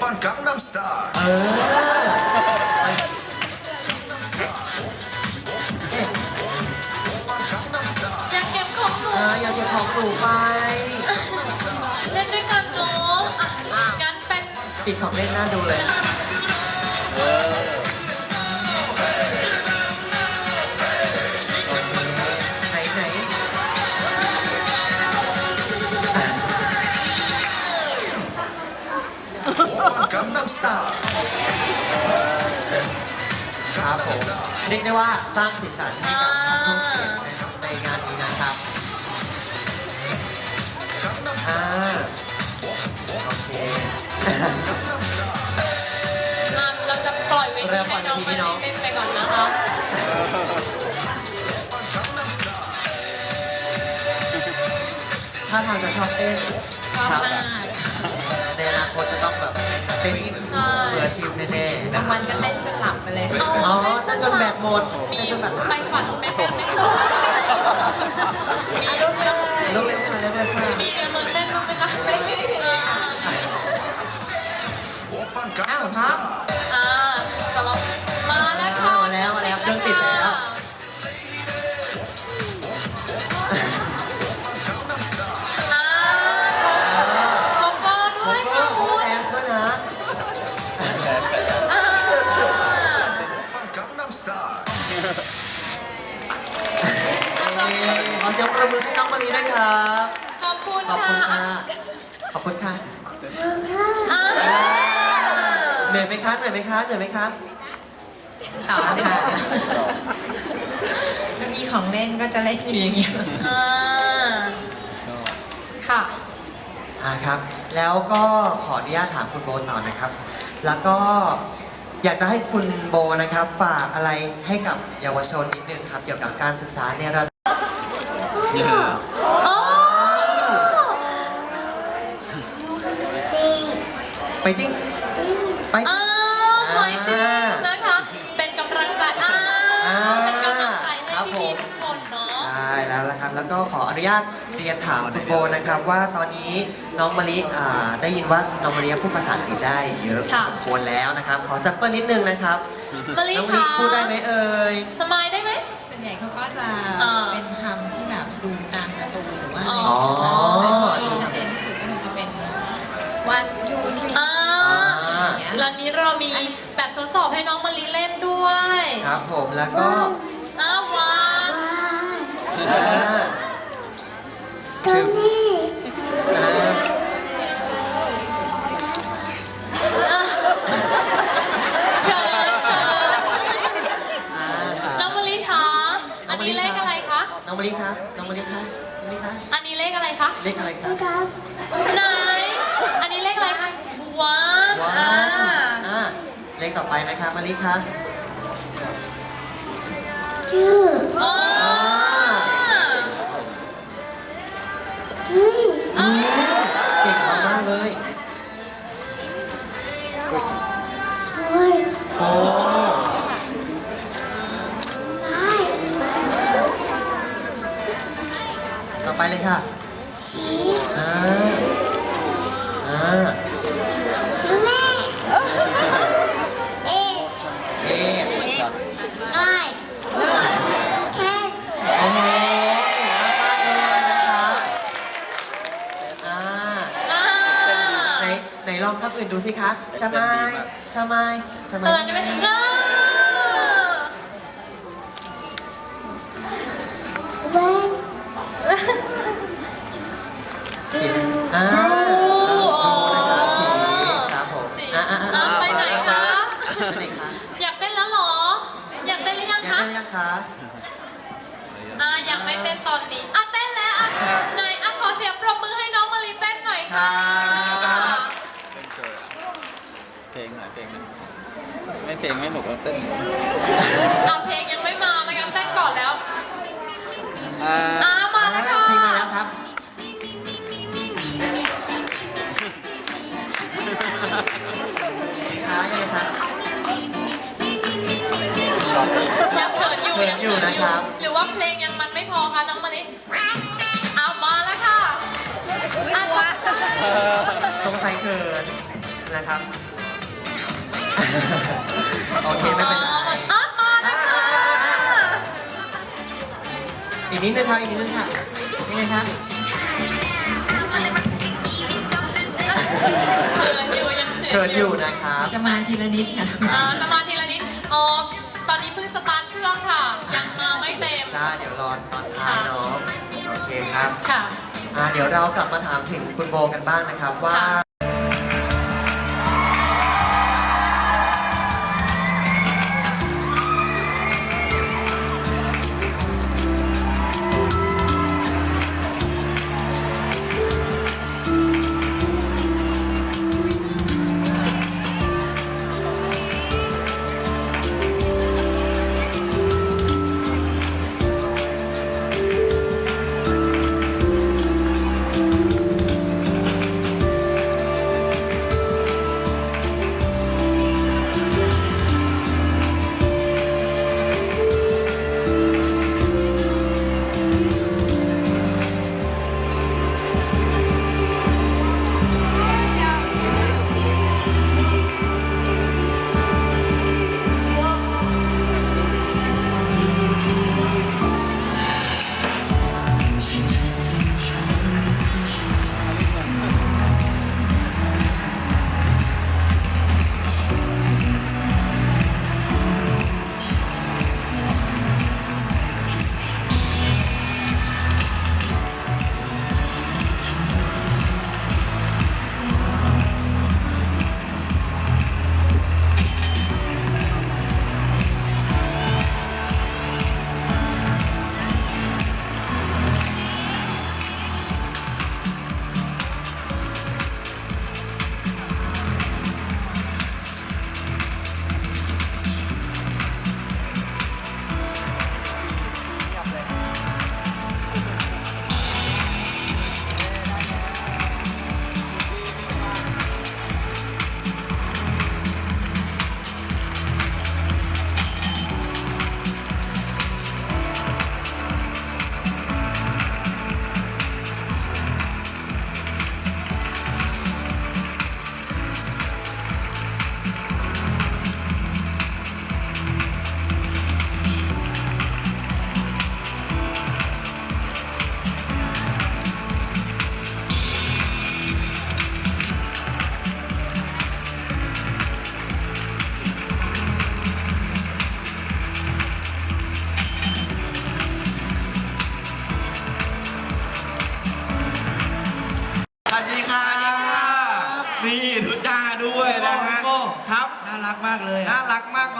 ปอนกังนัมสตาร์อยากเก็บของหนูเอออยากจะของหนูไป เล่นด้วยกันเนาะงั้นเป็นติดของเล่นน่าดูเลย stop ครับผมเรียกได้ว่าสร้างสีสันให้กับทางห้องเก็นในงานนี้นะครับอ่าโอเคมาเราจะปล่อยเวทีให้น้องไปเล่นไปก่อนนะคะถ้าทางจะชอบเต้นชอบมากในอนาคตจะต้องแบบ เต้นใช่เบื่อชิวแน่บางวันก็เต้นจนหลับไปเลยๆอ๋อจะจนแบตหมดมีจะจนแบบใครฝันไม่เป็นไหมคะมีลูกเล่นลู เสียงประมือให้น้องมารีด้วยครับ ขอบคุณขอบคุณค่ะค่ะ ขอบคุณค่ะ อ่าเหนื่อยไหมคะ เหนื่อยไหมคะ เหนื่อยไหมคะต่อค่ะถ้ามีของเล่นก็จะเล่นอยู่อย่างเงี้ย อ่าค่ะ อ่าครับ แล้วก็ขออนุญาตถามคุณโบต่อนะครับ แล้วก็อยากจะให้คุณโบนะครับ ฝากอะไรให้กับเยาวชนนิดนึงครับ เกี่ยวกับการศึกษาในระดับ อ๋อไปติ้งไปอ่าคอยติดนะคะ เป็นกำลังใจอ่าอ่าเป็นกำลังใจให้ครับพี่ผมๆทุกคนเนาะ ใช่แล้วละครับแล้วก็ขออนุญาตเรียนถามคุณโบนะครับ ว่าตอนนี้น้องมะลิอ่าได้ยินว่าน้องมะลิพูดภาษาอังกฤษได้เยอะพอค่ะ สมควรแล้วนะครับ ขอแซมเปิลนิดนึงนะครับมะลิน้องมะลิคะพูดได้ไหมเอ่ย สมายได้ไหม ส่วนใหญ่เขาก็จะอ่า เป็นคำที่ อว่าอ๋อะไรอแต่ที่ชัดเจนที่สุดก็คงจะเป็น one two three อ่าอ่าแล้วนี้เรามีแบบทดสอบให้น้องมะลิเล่นด้วย ครับผมแล้วก็อ้าววันอ่าถึ ต่อไปนะคะมะลิคะอ๋ออืมเก่งมากๆเลยโอ้ต่อไปเลยค่ะอ่าอ่าเอ๊ะโอ้โหเก่งมากๆเลยนะครับอ่า อ่า ไห นไหนลองคำอื่นดูสิคะชามายชามายชาสมายลันได้ไหมอ่าสีอ่าดูอ๋อครับผมสีอ่าอ่าอะอ่าไปไหนคะไปไหนคะอยากเต้นแล้วเหรอ อยากเต้นหรือยังอยากคะเต้นยังคะอะยังไม่เต้นตอนนี้ อะเต้นแล้วอะไหนอะขอเสียงปรบมือให้น้องมารีเต้นหน่อยค่ะเพลงหน่อยเพลงหนึ่งไม่ เพลงไม่หนุกแล้วเต้นอะเพลงยังไม่มานะคะเต้นก่อนแล้วอ่าอะมาแล้วค่ะเพลงมาแล้วครับคะยังไงคะยังเขินอยู่เขินอยู่นะครับ หรือว่าเพลงยังมันไม่พอคะน้องมารีเอามาแล้วค่ะอะ สงสัยเขินนะครับ โอเคไม่เป็นไรอะมาเลยค่ะอีกนิดนึงครับอีกนิดนึงค่ะนี่ไงครับเขินอยู่ยังเกิดอยู่นะครับจะมาทีละนิดค่ะอ่าจะมาทีละนิดอ๋อตอนนี้เพิ่งสตาร์ทเครื่องค่ะ ยังมาไม่เต็ม ซ่าเดี๋ยวรอตอนท้ายเนาะโอเคครับค่ะ อ่าเดี๋ยวเรากลับมาถามถึงคุณโบกันบ้างนะครับว่า ค่ะ รับนี่ทุจ้ากเลยอะ น่ารักมากเลย